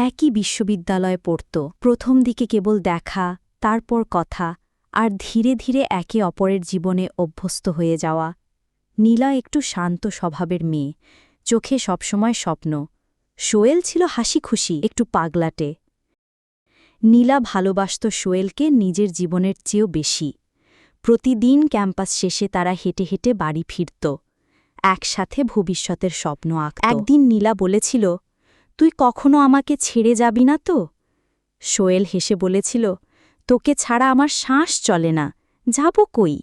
একই বিশ্ববিদ্যালয়ে পড়ত। প্রথম দিকে কেবল দেখা, তারপর কথা, আর ধীরে ধীরে একে অপরের জীবনে অভ্যস্ত হয়ে যাওয়া। নীলা একটু শান্ত স্বভাবের মেয়ে। চোখে সবসময় স্বপ্ন। শোয়েল ছিল হাসি খুশি একটু পাগলাটে। নীলা ভালোবাসত শোয়েলকে নিজের জীবনের চেয়েও বেশি। প্রতিদিন ক্যাম্পাস শেষে তারা হেঁটে হেঁটে বাড়ি ফিরত। একসাথে ভবিষ্যতের স্বপ্ন আঁক একদিন নীলা বলেছিল তুই কখনো আমাকে ছেড়ে যাবি না তো? শোয়েল হেসে বলেছিল, তোকে ছাড়া আমার শ্বাস চলে না, যাব কই?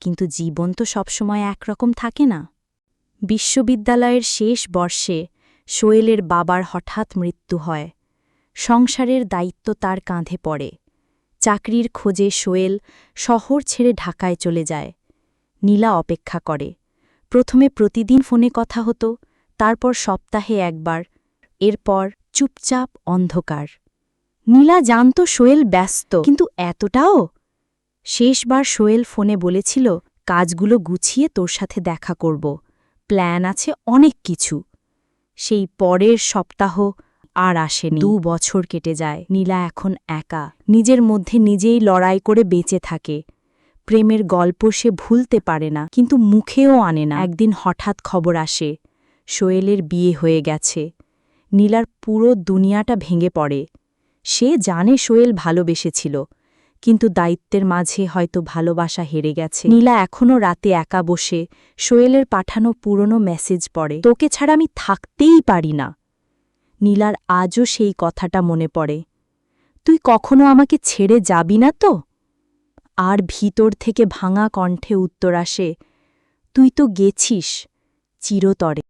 কিন্তু জীবন তো সবসময় একরকম থাকে না। বিশ্ববিদ্যালয়ের শেষ বর্ষে শোয়েলের বাবার হঠাৎ মৃত্যু হয়। সংসারের দায়িত্ব তার কাঁধে পড়ে। চাকরির খোঁজে শোয়েল শহর ছেড়ে ঢাকায় চলে যায়। নীলা অপেক্ষা করে। প্রথমে প্রতিদিন ফোনে কথা হতো, তারপর সপ্তাহে একবার এরপর চুপচাপ অন্ধকার। নীলা জানত সোয়েল ব্যস্ত, কিন্তু এতটাও? শেষবার সোয়েল ফোনে বলেছিল, কাজগুলো গুছিয়ে তোর সাথে দেখা করব। প্ল্যান আছে অনেক কিছু। সেই পরের সপ্তাহ আর আসেনি। দু বছর কেটে যায়। নীলা এখন একা। নিজের মধ্যে নিজেই লড়াই করে বেঁচে থাকে। প্রেমের গল্প সে ভুলতে পারে না, কিন্তু মুখেও আনে না। একদিন হঠাৎ খবর আসে শোয়েলের বিয়ে হয়ে গেছে। নীলার পুরো দুনিয়াটা ভেঙে পড়ে। সে জানে সোয়েল ভালোবেসেছিল, কিন্তু দায়িত্বের মাঝে হয়তো ভালোবাসা হেরে গেছে। নীলা এখনও রাতে একা বসে সোয়েলের পাঠানো পুরনো মেসেজ পড়ে, তোকে ছাড়া আমি থাকতেই পারি না। নীলার আজও সেই কথাটা মনে পড়ে, তুই কখনো আমাকে ছেড়ে যাবি না তো? আর ভিতর থেকে ভাঙা কণ্ঠে উত্তর আসে, তুই তো গেছিস চিরতরে।